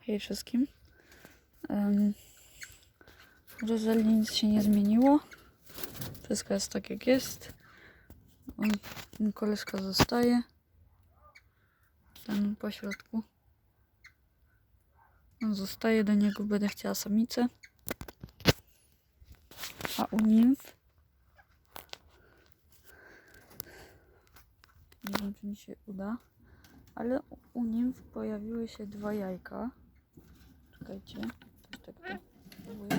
Hej wszystkim. Um, Rozeli nic się nie zmieniło. Wszystko jest tak jak jest. Koleżka zostaje. Ten po środku. On zostaje, do niego będę chciała samicę. A u nimf nie wiem czy mi się uda, ale u nimf pojawiły się dwa jajka. Czekajcie, tak próbuję.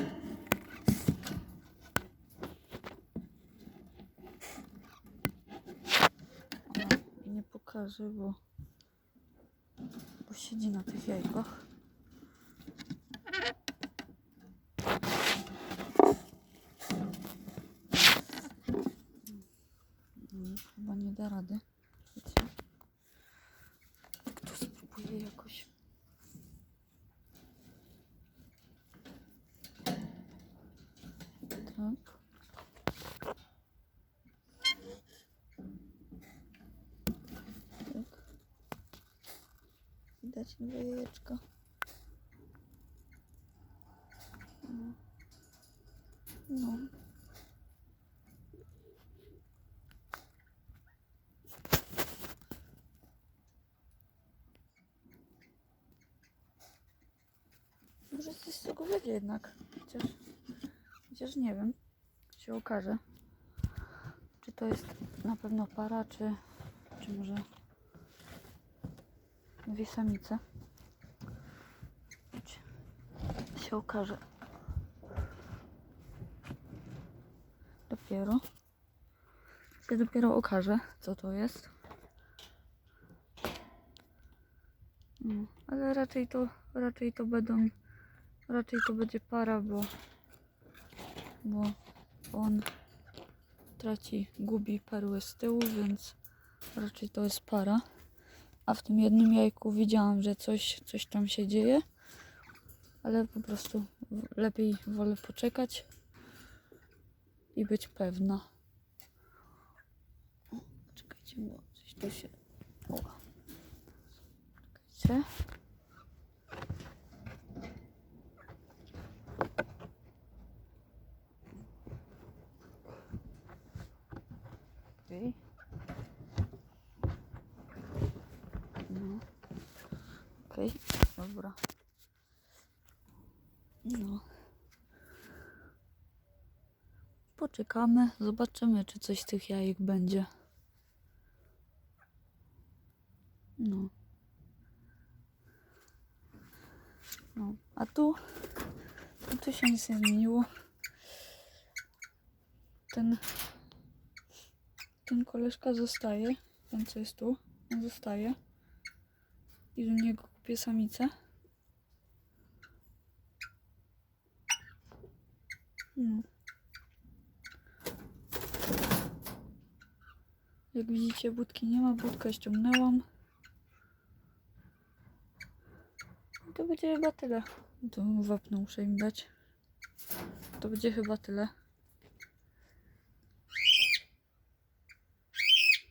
O, nie pokażę, bo, bo siedzi na tych jajkach. Chyba nie da rady. Wiecie? Tak to spróbuję jakoś. Tak. Tak. Widać nowe jajeczka. No. No. Może coś z tego będzie jednak. Chociaż, chociaż nie wiem. Się okaże. Czy to jest na pewno para, czy, czy może dwie samice. Się okaże. Dopiero. Się dopiero okaże, co to jest. No, ale raczej to, raczej to będą, raczej to będzie para, bo, bo on traci, gubi perły z tyłu, więc raczej to jest para. A w tym jednym jajku widziałam, że coś, coś tam się dzieje, ale po prostu lepiej wolę poczekać i być pewna. O, czekajcie, bo coś tu się... O. Czekajcie. Okej. No. Okej, dobra. No. Poczekamy, zobaczymy, czy coś z tych jajek będzie. No. No, a tu, a tu się nic nie zmieniło. Ten, ten koleżka zostaje, ten co jest tu, on zostaje. I do niego kupię samicę. No. Jak widzicie, budki nie ma, budkę ściągnęłam. I to będzie chyba tyle. To wapno muszę im dać. To będzie chyba tyle.